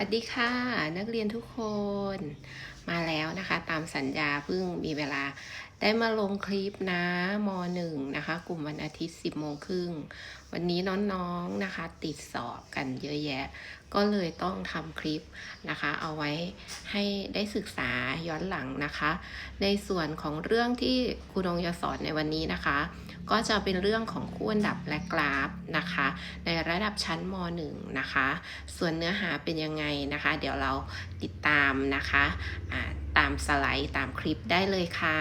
วัสดีค่ะ นักเรียนทุกคน มาแล้วนะคะ ตามสัญญาเพิ่งมีเวลา ได้มาลงคลิปนะมหนึ่งนะคะ กลุ่มวันอาทิตย์10โมงครึ่งวันนี้น้องๆนะคะ ติดสอบกันเยอะแยะ ก็เลยต้องทำคลิปนะคะ เอาไว้ให้ได้ศึกษาย้อนหลังนะคะ ในส่วนของเรื่องที่ครูนงจะสอนในวันนี้นะคะ ก็จะเป็นเรื่องของคู่อันดับและกราฟนะคะ ในระดับชั้นม .1 นะคะ ส่วนเนื้อหาเป็นยังไงนะคะ เดี๋ยวเราติดตามนะคะตามสไลด์ตามคลิปได้เลยค่ะ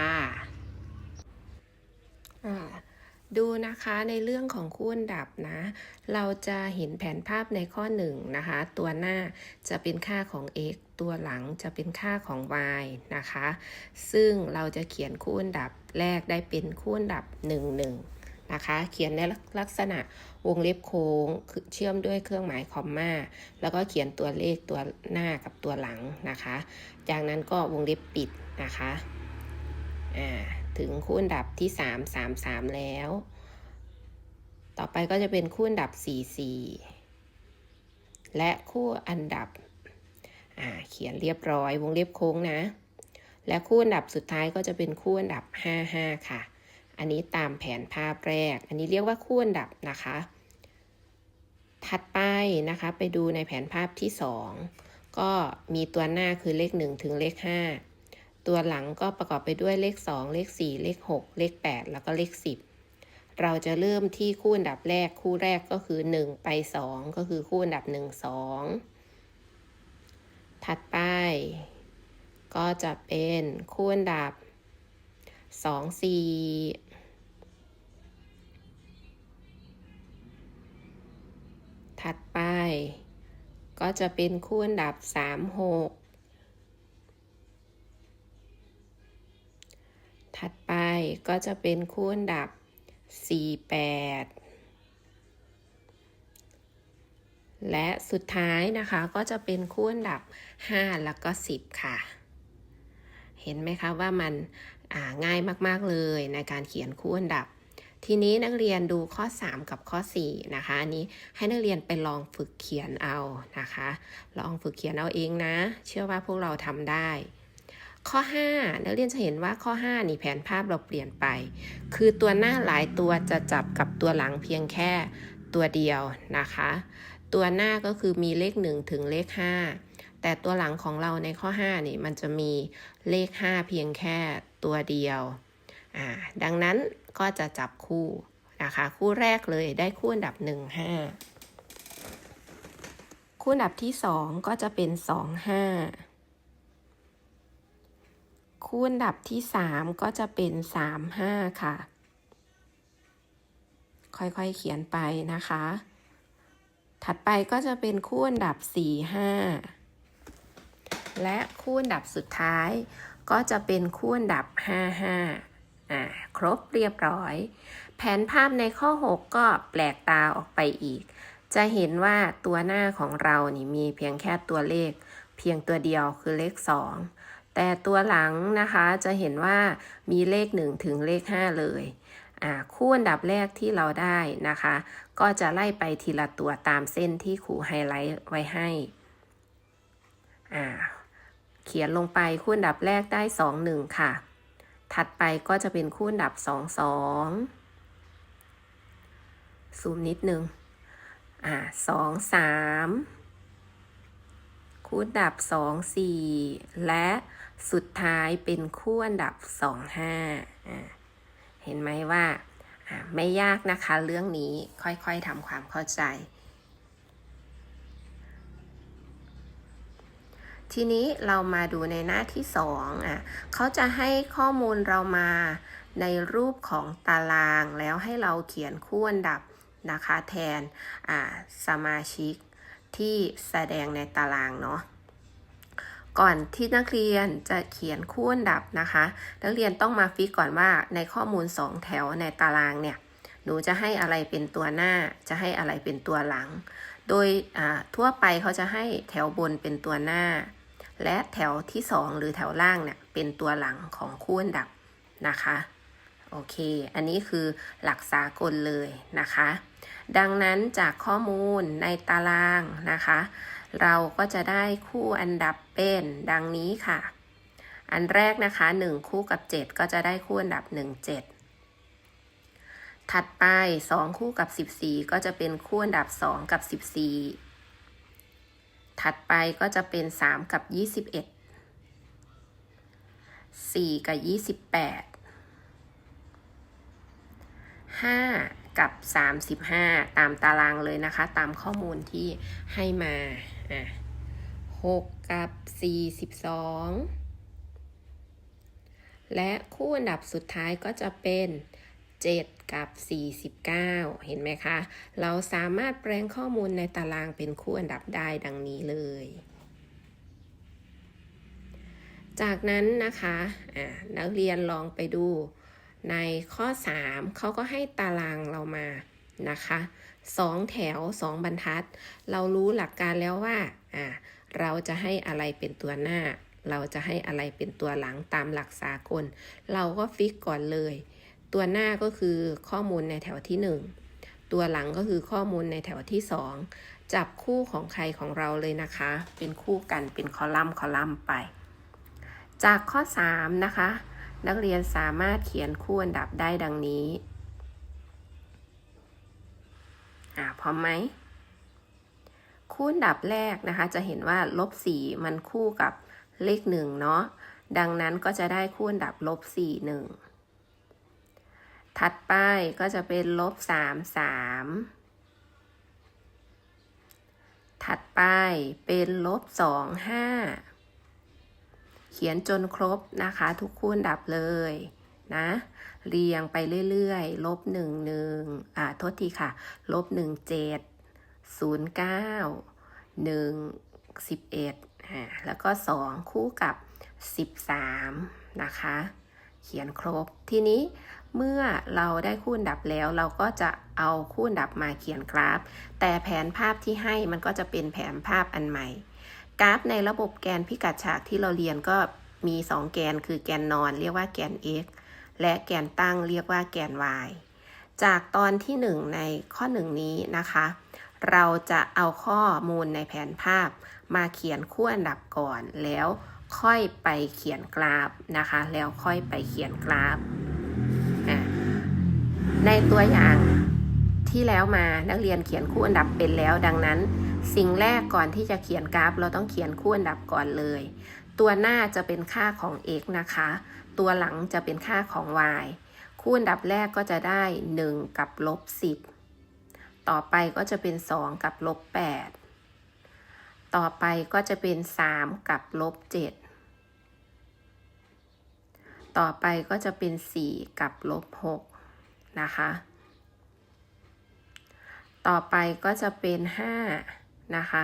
ดูนะคะในเรื่องของคู่อันดับนะ เราจะเห็นแผนภาพในข้อ1นะคะ ตัวหน้าจะเป็นค่าของ x ตัวหลังจะเป็นค่าของ y นะคะ ซึ่งเราจะเขียนคู่อันดับแรกได้เป็นคู่อันดับ 1 1 นะคะ เขียนในลักษณะวงเล็บโค้งเชื่อมด้วยเครื่องหมายคอมมาแล้วก็เขียนตัวเลขตัวหน้ากับตัวหลังนะคะ จากนั้นก็วงเล็บปิดนะคะอ่าถึงคู่อันดับที่ 3 3 3 แล้ว ต่อไปก็จะเป็นคู่อันดับ 4 4 และคู่อันดับอ่าเขียนเรียบร้อยวงเล็บโค้งนะ และคู่อันดับสุดท้ายก็จะเป็นคู่อันดับ 5 5 ค่ะ อันนี้ตามแผนภาพแรก อันนี้เรียกว่าคู่อันดับนะคะ ถัดไปนะคะไปดูในแผนภาพที่ 2 ก็มีตัวหน้าคือเลข 1 ถึงเลข 5 ตัวหลังก็ประกอบไปด้วยเลข 2 เลข 4 เลข 6 เลข 8 แล้วก็เลข 10 เราจะเริ่มที่คู่อันดับแรกคู่แรกก็คือ 1 ไป 2 ก็คือคู่อันดับ 1 2 ถัดไป ก็จะเป็นคู่อันดับ2 4 ถัดไป ก็จะเป็นคู่อันดับ 3 6 ถัดไปก็จะเป็นคู่อันดับ 4 8 และสุดท้ายนะคะก็จะเป็นคู่อันดับ 5 แล้วก็ 10 ค่ะ เห็นไหมคะว่ามันง่ายมาก ๆ เลยในการเขียนคู่อันดับ ทีนี้นักเรียนดูข้อ 3 กับข้อ 4 นะคะ อันนี้ให้นักเรียนไปลองฝึกเขียนเอานะคะ ลองฝึกเขียนเอาเองนะ เชื่อว่าพวกเราทำได้ ข้อ 5 นักเรียนจะเห็นว่าข้อ 5 นี่แผนภาพเราเปลี่ยนไป คือตัวหน้าหลายตัวจะจับกับตัวหลังเพียงแค่ตัวเดียวนะคะ ตัวหน้าก็คือมีเลข 1 ถึงเลข 5 แต่ตัวหลังของเราในข้อ 5 นี่มันจะมีเลข 5 เพียงแค่ตัวเดียวดังนั้น ก็จะจับคู่นะคะ คู่แรกเลยได้คู่อันดับ1 5คู่อันดับที่2ก็จะเป็น2 5คู่อันดับที่3ก็จะเป็น3 5ค่ะ ค่อยๆเขียนไปนะคะ ถัดไปก็จะเป็นคู่อันดับ4 5และคู่อันดับสุดท้ายก็จะเป็นคู่อันดับ 5 5 อ่าครบเรียบร้อย แผนภาพในข้อ 6 ก็แปลกตาออกไปอีก จะเห็นว่าตัวหน้าของเรานี่มีเพียงแค่ตัวเลข เพียงตัวเดียวคือเลข 2 แต่ตัวหลังนะคะจะเห็นว่ามีเลข 1 ถึงเลข 5 เลยคู่อันดับแรกที่เราได้นะคะ ก็จะไล่ไปทีละตัวตามเส้นที่ครูไฮไลท์ไว้ให้เขียนลงไปคู่อันดับแรกได้ 2 1 ค่ะ ถัดไปก็จะเป็นคู่อันดับ2 2ซูมนิดนึง อ่า2 3คู่อันดับ2 4และสุดท้ายเป็นคู่อันดับ2 5อ่าเห็นไหมว่าไม่ยากนะคะเรื่องนี้ค่อยๆทำความเข้าใจ ทีนี้เรามาดูในหน้าที่สองอะเขาจะให้ข้อมูลเรามาในรูปของตารางแล้วให้เราเขียนคู่อันดับนะคะแทนสมาชิกที่แสดงในตารางเนาะก่อนที่นักเรียนจะเขียนคู่อันดับนะคะ นักเรียนต้องมาฟิกก่อนว่าในข้อมูล 2 แถวในตารางเนี่ยหนูจะให้อะไรเป็นตัวหน้า จะให้อะไรเป็นตัวหลัง โดยทั่วไปเขาจะให้แถวบนเป็นตัวหน้า และแถวที่ 2 หรือแถวล่างเนี่ยเป็นตัวหลังของคู่อันดับนะคะโอเค อันนี้คือหลักสากลเลยนะคะ ดังนั้นจากข้อมูลในตารางนะคะ เราก็จะได้คู่อันดับเป็นดังนี้ค่ะ อันแรกนะคะ 1 คู่กับ 7 ก็จะได้คู่อันดับ 1 7 ถัดไป 2 คู่กับ 14 ก็จะเป็นคู่อันดับ 2 กับ 14 ถัดไปก็จะเป็น 3 กับ 21 4 กับ 28 5 กับ 35 ตามตารางเลยนะคะ ตามข้อมูลที่ให้มาอะ6 กับ 42 และคู่อันดับสุดท้ายก็จะเป็น 7 กับ 49 เห็นไหมคะ เราสามารถแปลงข้อมูลในตารางเป็นคู่อันดับได้ดังนี้เลย จากนั้นนะคะะนักเรียนลองไปดูในข้อ 3 เขาก็ให้ตารางเรามานะคะ2แถว2บรรทัด เรารู้หลักการแล้วว่าอ่า เราจะให้อะไรเป็นตัวหน้า เราจะให้อะไรเป็นตัวหลังตามหลักสากล เราก็ฟิกก่อนเลย ตัวหน้าก็คือข้อมูลในแถวที่ 1 ตัวหลังก็คือข้อมูลในแถวที่ 2 จับคู่ของใครของเราเลยนะคะ เป็นคู่กันเป็นคอลัมน์คอลัมน์ไป จากข้อ 3 นะคะ นักเรียนสามารถเขียนคู่อันดับได้ดังนี้ อ่าพร้อมไหมคู่อันดับแรกนะคะ จะเห็นว่าลบสี่มันคู่กับเลขหนึ่งเนาะดังนั้นก็จะได้คู่อันดับลบสี่หนึ่ง ถัดไปก็จะเป็นลบสามสาม ถัดไปเป็นลบสองห้า เขียนจนครบนะคะทุกคู่อันดับเลยนะ เรียงไปเรื่อยๆ ลบหนึ่งหนึ่งอ่าโทษทีค่ะ ลบหนึ่งเจ็ดศูนย์เก้าหนึ่งสิบเอ็ดอ่าแล้วก็สองคู่กับสิบสามนะคะ เขียนครบทีนี้ เมื่อเราได้คู่อันดับแล้วเราก็จะเอาคู่อันดับมาเขียนกราฟ แต่แผนภาพที่ให้มันก็จะเป็นแผนภาพอันใหม่ กราฟในระบบแกนพิกัดฉากที่เราเรียนก็มี 2 แกนคือแกนนอนเรียกว่าแกน x และแกนตั้งเรียกว่าแกน y จากตอนที่ 1 ในข้อ 1 นี้นะคะ เราจะเอาข้อมูลในแผนภาพมาเขียนคู่อันดับก่อนแล้วค่อยไปเขียนกราฟนะคะ แล้วค่อยไปเขียนกราฟ ในตัวอย่างที่แล้วมานักเรียนเขียนคู่อันดับเป็นแล้ว ดังนั้น สิ่งแรกก่อนที่จะเขียนกราฟ เราต้องเขียนคู่อันดับก่อนเลย ตัวหน้าจะเป็นค่าของ x นะคะ ตัวหลังจะเป็นค่าของ y คู่อันดับแรกก็จะได้ 1 กับลบ10 ต่อไปก็จะเป็น 2 กับลบ8ต่อไปก็จะเป็น 3 กับลบ7ต่อไปก็จะเป็น 4 กับลบ6 นะคะ ต่อไปก็จะเป็น5นะคะ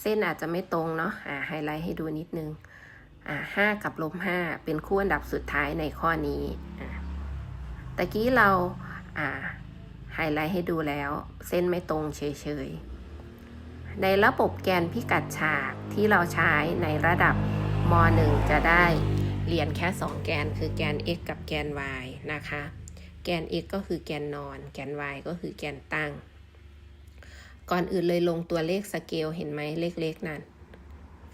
เส้นอาจจะไม่ตรงเนาะอ่าไฮไลท์ให้ดูนิดนึงอ่าห้ากับลบห้าเป็นคู่อันดับสุดท้ายในข้อนี้อ่าตะกี้เราอ่าไฮไลท์ให้ดูแล้ว เส้นไม่ตรงเฉยๆ ในระบบแกนพิกัดฉากที่เราใช้ในระดับม .1 จะได้เรียนแค่ 2 แกนคือแกน x กับแกน y นะคะ แกน x ก็คือแกนนอน แกน y ก็คือแกนตั้ง ก่อนอื่นเลยลงตัวเลขสเกลเห็นไหมเลขๆนั่น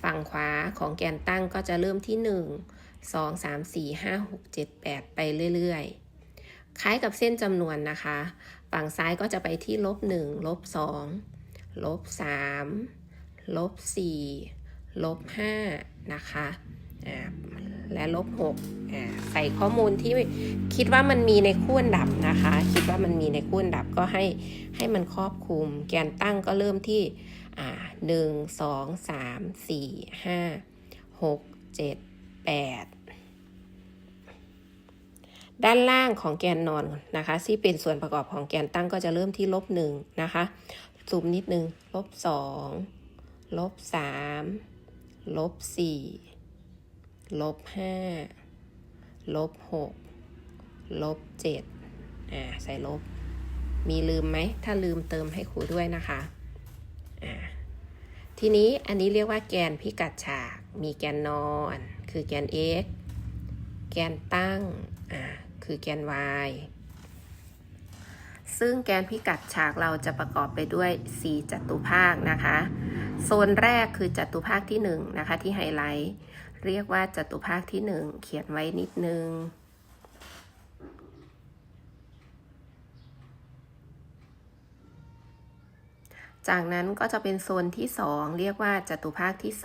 ฝั่งขวาของแกนตั้งก็จะเริ่มที่ 1 2 3 4 5 6 7 8 ไปเรื่อยๆ คล้ายกับเส้นจำนวนนะคะ ฝั่งซ้ายก็จะไปที่ลบ1ลบ2ลบ3ลบ4ลบ5นะคะ และลบ6ใส่ข้อมูลที่คิดว่ามันมีในคู่อันดับนะคะ คิดว่ามันมีในคู่อันดับก็ให้ให้มันครอบคลุม แกนตั้งก็เริ่มที่หนึ่งสองสามสี่ห้าหกเจ็ดแปดด้านล่างของแกนนอนนะคะที่เป็นส่วนประกอบของแกนตั้งก็จะเริ่มที่ลบหนึ่งนะคะซูมนิดนึงลบสองลบสามลบสี่ ลบห้าลบหกลบเจ็ดอ่าใส่ลบ มีลืมไหม ถ้าลืมเติมให้ครูด้วยนะคะอ่าทีนี้อันนี้เรียกว่าแกนพิกัดฉาก มีแกนนอน คือแกน x แกนตั้งอ่าคือแกน y ซึ่งแกนพิกัดฉากเราจะประกอบไปด้วย 4 จัตุภาคนะคะ โซนแรกคือจัตุภาคที่ 1 นะคะที่ไฮไลท์ เรียกว่าจัตุภาคที่1เขียนไว้นิดนึง จากนั้นก็จะเป็นโซนที่2เรียกว่าจัตุภาคที่2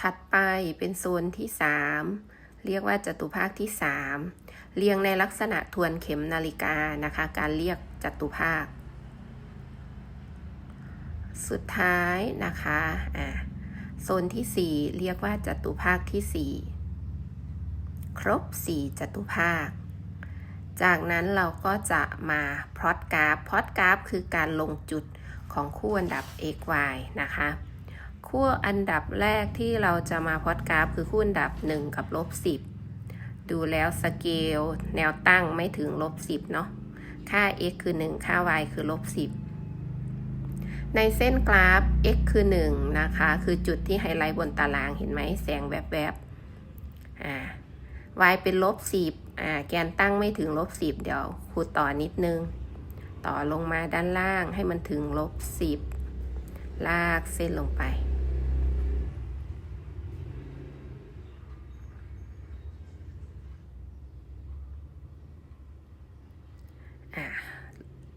ถัดไปเป็นโซนที่ 3 เรียกว่าจตุภาคที่ 3 เรียงในลักษณะทวนเข็มนาฬิกานะคะ การเรียกจตุภาค สุดท้ายนะคะอ่าโซนที่ 4 เรียกว่าจัตุภาคที่ 4 ครบ 4จัตุภาค จากนั้นเราก็จะมาพลอตกราฟพลอตกราฟคือการลงจุดของคู่อันดับ x y นะคะคู่อันดับแรกที่เราจะมาพอดกราฟคือคู่อันดับ 1 กับลบ10 ดูแล้วสเกลแนวตั้งไม่ถึงลบ10เนาะค่า x คือ 1 ค่า y คือลบ10 ในเส้นกราฟ x คือ 1 นะคะ คือจุดที่ไฮไลท์บนตารางเห็นไหมแสงแบบแบบๆอ่า y เป็นลบ10อ่าแกนตั้งไม่ถึงลบ10 เดี๋ยวครูต่อนิดนึง ต่อลงมาด้านล่างให้มันถึงลบ10 ลากเส้นลงไป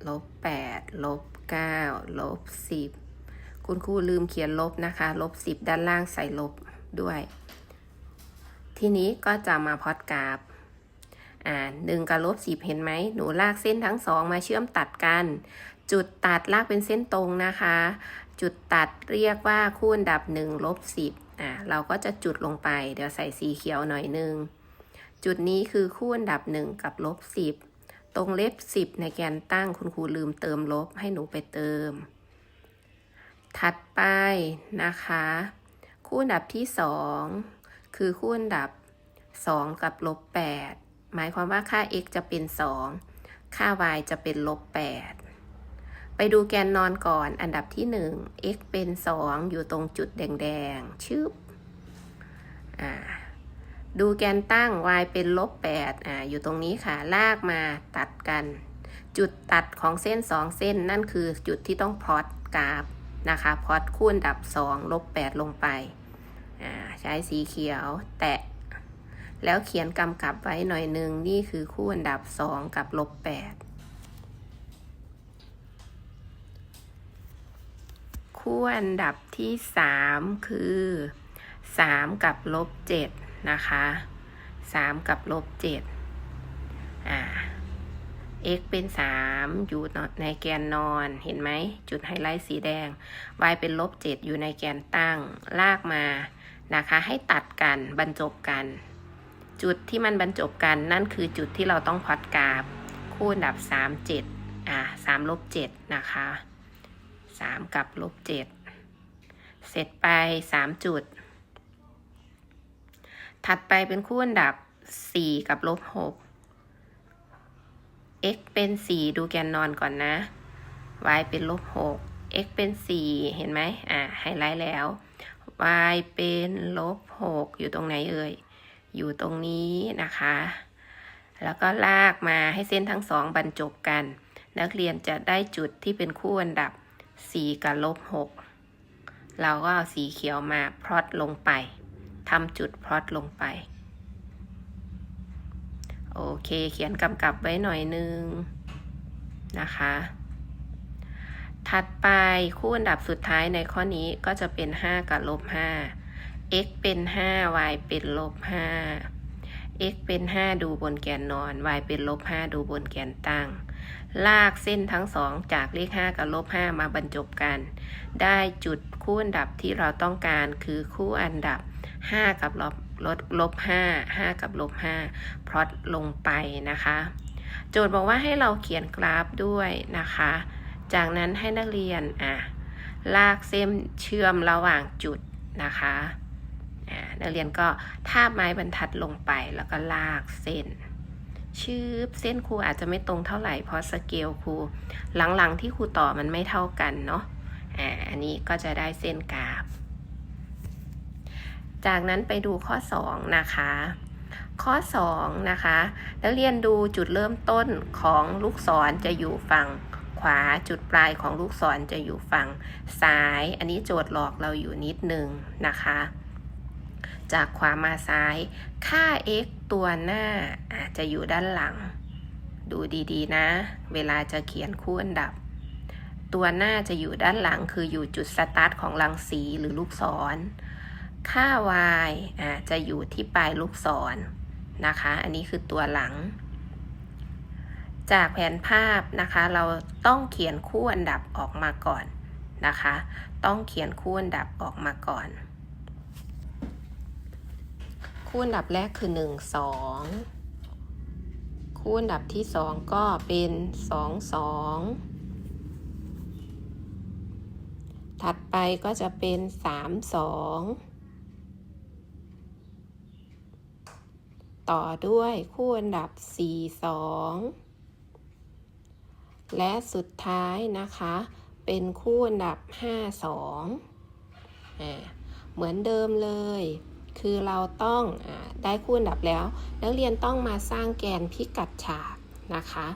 ลบแปด ลบเก้าลบสิบคุณครูลืมเขียนลบนะคะ ลบสิบด้านล่างใส่ลบด้วย ทีนี้ก็จะมาพอดกราฟอ่าหนึ่งกับลบสิบเห็นไหม หนูลากเส้นทั้งสองมาเชื่อมตัดกัน จุดตัดลากเป็นเส้นตรงนะคะ จุดตัดเรียกว่าคู่อันดับหนึ่งลบสิบอ่าเราก็จะจุดลงไป เดี๋ยวใส่สีเขียวหน่อยนึง จุดนี้คือคู่อันดับหนึ่งกับลบสิบ ตรงเล็บสิบในแกนตั้งคุณครูลืมเติมลบให้หนูไปเติม ถัดไปนะคะ คู่อันดับที่สองคือคู่อันดับสองกับลบแปดหมายความว่าค่า x จะเป็นสองค่า y จะเป็นลบแปดไปดูแกนนอนก่อนอันดับที่หนึ่ง x เป็นสองอยู่ตรงจุดแดงๆชืบอ่า ดูแกนตั้ง y เป็นลบ8อ่าอยู่ตรงนี้ค่ะ ลากมาตัดกัน จุดตัดของเส้น 2 เส้นนั่นคือจุดที่ต้องพลอตกราฟนะคะพลอตคูณดับ 2 ลบ 8 ลงไปอ่าใช้สีเขียวแตะ แล้วเขียนกำกับไว้หน่อยหนึ่งนี่คือคู่อันดับ 2 กับลบ 8 คู่อันดับที่ 3 คือ 3 กับลบ 7 นะคะ3กับลบ7อ่า x เป็น3อยู่ในแกนนอนเห็นไหม จุดไฮไลท์สีแดง y เป็นลบ7อยู่ในแกนตั้ง ลากมานะคะ ให้ตัดกันบรรจบกัน จุดที่มันบรรจบกันนั่นคือจุดที่เราต้องพอดกราฟ คู่อันดับ3 7อ่า3ลบ7นะคะ3กับลบ7เสร็จไป3จุด ถัดไปเป็นคู่อันดับ 4 กับลบ6 x เป็น 4 ดูแกนนอนก่อนนะ y เป็นลบ6 x เป็น 4 เห็นไหมอ่าไฮไลท์แล้ว y เป็นลบ6อยู่ตรงไหนเอ่ย อยู่ตรงนี้นะคะ แล้วก็ลากมาให้เส้นทั้งสองบรรจบกัน นักเรียนจะได้จุดที่เป็นคู่อันดับ 4 กับลบ6เราก็เอาสีเขียวมาพลอตลงไปำจุดพลอตลงไป โอเค เขียนกำกับไว้หน่อยนึง นะคะ ถัดไปคู่อันดับสุดท้ายในข้อนี้ก็จะเป็น 5 กับลบ 5 x เป็น 5 y เป็นลบ 5 x เป็น 5 ดูบนแกนนอน y เป็นลบ 5 ดูบนแกนตั้งลากเส้นทั้งสองจากเลข 5 กับลบ 5 มาบรรจบกัน ได้จุดคู่อันดับที่เราต้องการคือคู่อันดับ 5 กับลบลดลบ5 5 กับลบ5พลอตลงไปนะคะ โจทย์บอกว่าให้เราเขียนกราฟด้วยนะคะ จากนั้นให้นักเรียนอะลากเส้นเชื่อมระหว่างจุดนะคะนักเรียนก็ทาบไม้บรรทัดลงไปแล้วก็ลากเส้นชืบเส้นครูอาจจะไม่ตรงเท่าไหร่เพราะสเกลครูหลังๆที่ครูต่อมันไม่เท่ากันเนาะอ่าอันนี้ก็จะได้เส้นกราฟ จากนั้นไปดูข้อ 2 นะคะ ข้อ 2 นะคะนักเรียนดูจุดเริ่มต้นของลูกศรจะอยู่ฝั่งขวาจุดปลายของลูกศรจะอยู่ฝั่งซ้าย อันนี้โจทย์หลอกเราอยู่นิดนึงนะคะ จากขวามาซ้าย ค่า x ตัวหน้าอาจจะอยู่ด้านหลัง ดูดีๆนะ เวลาจะเขียนคู่อันดับ ตัวหน้าจะอยู่ด้านหลังคืออยู่จุดสตาร์ทของรังสีหรือลูกศร ค่า y อ่าจะอยู่ที่ปลายลูกศรนะคะ อันนี้คือตัวหลัง จากแผนภาพนะคะ เราต้องเขียนคู่อันดับออกมาก่อนนะคะ ต้องเขียนคู่อันดับออกมาก่อน คู่อันดับแรกคือ 1 2คู่อันดับที่ 2 ก็เป็น 2 2 ถัดไปก็จะเป็น 3 2 ต่อด้วยคู่อันดับ 4 2 และสุดท้ายนะคะ เป็นคู่อันดับ 5 2อ่าเหมือนเดิมเลย คือเราต้องอได้คู่อันดับแล้ว นักเรียนต้องมาสร้างแกนพิกัดฉากนะคะ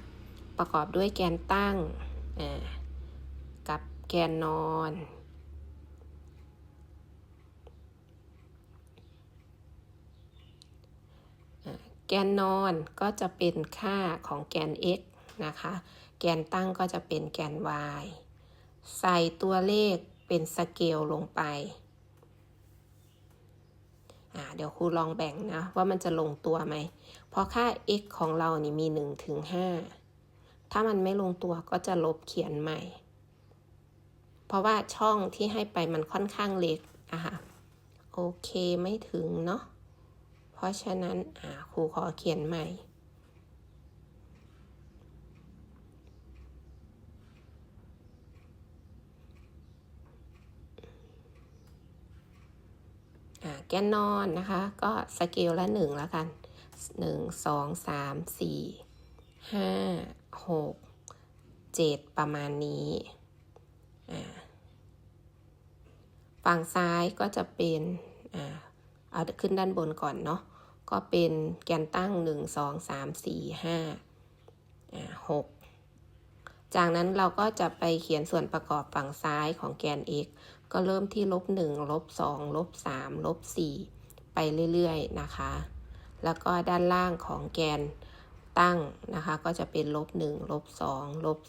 ประกอบด้วยแกนตั้งกับแกนนอน แกนนอนก็จะเป็นค่าของแกน x นะคะ แกนตั้งก็จะเป็นแกน y ใส่ตัวเลขเป็นสเกลลงไป เดี๋ยวครูลองแบ่งนะ ว่ามันจะลงตัวไหม เพราะค่า x ของเรานี่มี 1 ถึง 5 ถ้ามันไม่ลงตัวก็จะลบเขียนใหม่ เพราะว่าช่องที่ให้ไปมันค่อนข้างเล็กอะค่ะ โอเคไม่ถึงเนาะ เพราะฉะนั้นครูขอเขียนใหม่ แกนนอนนะคะ ก็สเกลละหนึ่งแล้วกันหนึ่งสองสามสี่ห้าหกเจ็ดประมาณนี้ฝั่งซ้ายก็จะเป็นอเอาขึ้นด้านบนก่อนเนาะ ก็เป็นแกนตั้ง 1 2 3 4 5 6 จากนั้นเราก็จะไปเขียนส่วนประกอบฝั่งซ้ายของแกน x ก็เริ่มที่ลบ1ลบ2ลบ3ลบ4ไปเรื่อยๆนะคะ แล้วก็ด้านล่างของแกนตั้งนะคะ ก็จะเป็นลบ1ลบ2ลบ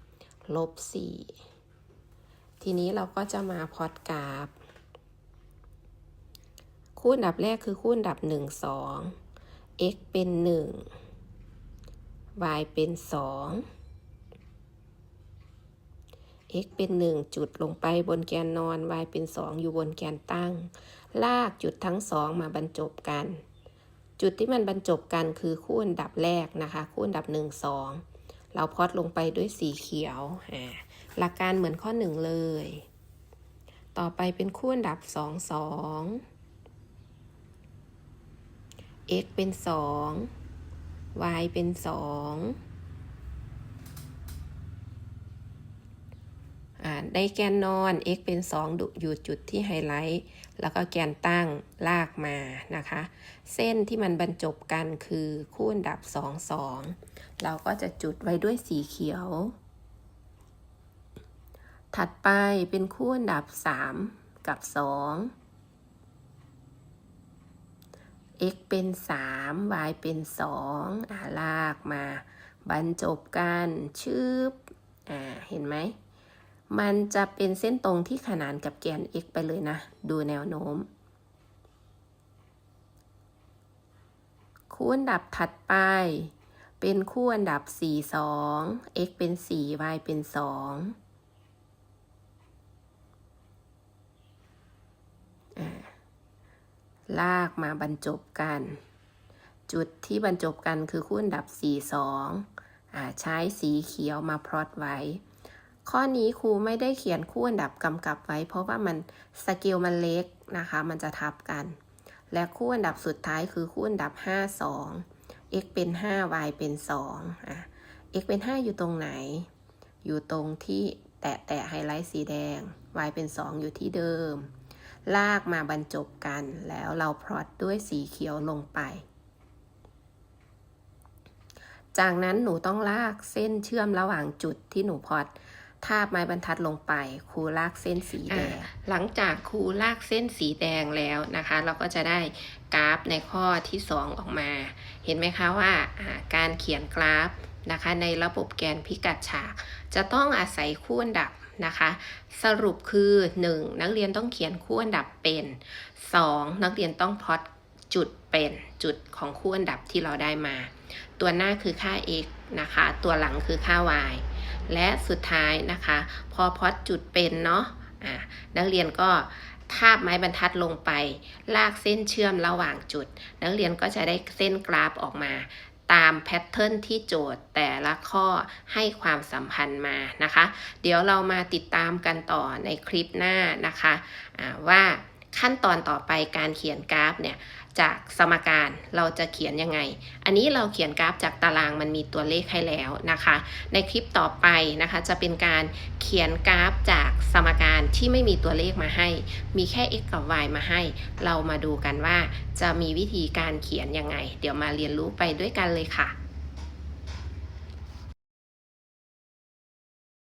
3ลบ4ทีนี้เราก็จะมาพอดกราฟ คู่อันดับแรกคือคู่อันดับ1 2 x เป็น1 y เป็น2 x เป็น1จุดลงไปบนแกนนอน y เป็น2อยู่บนแกนตั้ง ลากจุดทั้งสองมาบรรจบกัน จุดที่มันบรรจบกันคือคู่อันดับแรกนะคะ คู่อันดับ1 2เราพอดลงไปด้วยสีเขียวหลักการเหมือนข้อ1เลย ต่อไปเป็นคู่อันดับ2 2 x เป็น 2 y เป็น 2 ได้แกนนอน x เป็น 2 อยู่จุดที่ไฮไลท์ แล้วก็แกนตั้งลากมานะคะ เส้นที่มันบรรจบกันคือคู่อันดับ 2 2 เราก็จะจุดไว้ด้วยสีเขียว ถัดไปเป็นคู่อันดับ 3 กับ 2 x เป็น 3 y เป็น 2อ่าลากมาบรรจบกันชืบอ่าเห็นไหม มันจะเป็นเส้นตรงที่ขนานกับแกน x ไปเลยนะ ดูแนวโน้ม คู่อันดับถัดไป เป็นคู่อันดับ 4 2 x เป็น 4 y เป็น 2อ่า ลากมาบรรจบกัน จุดที่บรรจบกันคือคู่อันดับ 4 2อ่าใช้สีเขียวมาพลอตไว้ ข้อนี้ครูไม่ได้เขียนคู่อันดับกำกับไว้ เพราะว่ามันสเกลมันเล็กนะคะ มันจะทับกัน และคู่อันดับสุดท้ายคือคู่อันดับ 5 2 x เป็น 5 y เป็น 2อะ x เป็น 5 อยู่ตรงไหน อยู่ตรงที่แตะแตะไฮไลท์สีแดง y เป็น 2 อยู่ที่เดิม ลากมาบรรจบกันแล้วเราพลอตด้วยสีเขียวลงไป จากนั้นหนูต้องลากเส้นเชื่อมระหว่างจุดที่หนูพลอตทาบไม้บรรทัดลงไปครูลากเส้นสีแดง หลังจากครูลากเส้นสีแดงแล้วนะคะ เราก็จะได้กราฟในข้อที่ 2 ออกมา เห็นไหมคะว่าการเขียนกราฟนะคะ ในระบบแกนพิกัดฉาก จะต้องอาศัยคู่อันดับ นะคะ สรุปคือ 1. นักเรียนต้องเขียนคู่อันดับเป็น 2. นักเรียนต้องพลอตจุดเป็นจุดของคู่อันดับที่เราได้มา ตัวหน้าคือค่า x นะคะ ตัวหลังคือค่า y และสุดท้ายนะคะ พอพลอตจุดเป็นเนาะะนักเรียนก็ทาบไม้บรรทัดลงไป ลากเส้นเชื่อมระหว่างจุด นักเรียนก็จะได้เส้นกราฟออกมา ตามแพทเทิร์นที่โจทย์แต่ละข้อให้ความสัมพันธ์มานะคะ เดี๋ยวเรามาติดตามกันต่อในคลิปหน้านะคะะว่า ขั้นตอนต่อไปการเขียนกราฟเนี่ยจากสมการเราจะเขียนยังไง อันนี้เราเขียนกราฟจากตารางมันมีตัวเลขให้แล้วนะคะ ในคลิปต่อไปนะคะจะเป็นการเขียนกราฟจากสมการที่ไม่มีตัวเลขมาให้ มีแค่ x กับ y มาให้ เรามาดูกันว่าจะมีวิธีการเขียนยังไง เดี๋ยวมาเรียนรู้ไปด้วยกันเลยค่ะ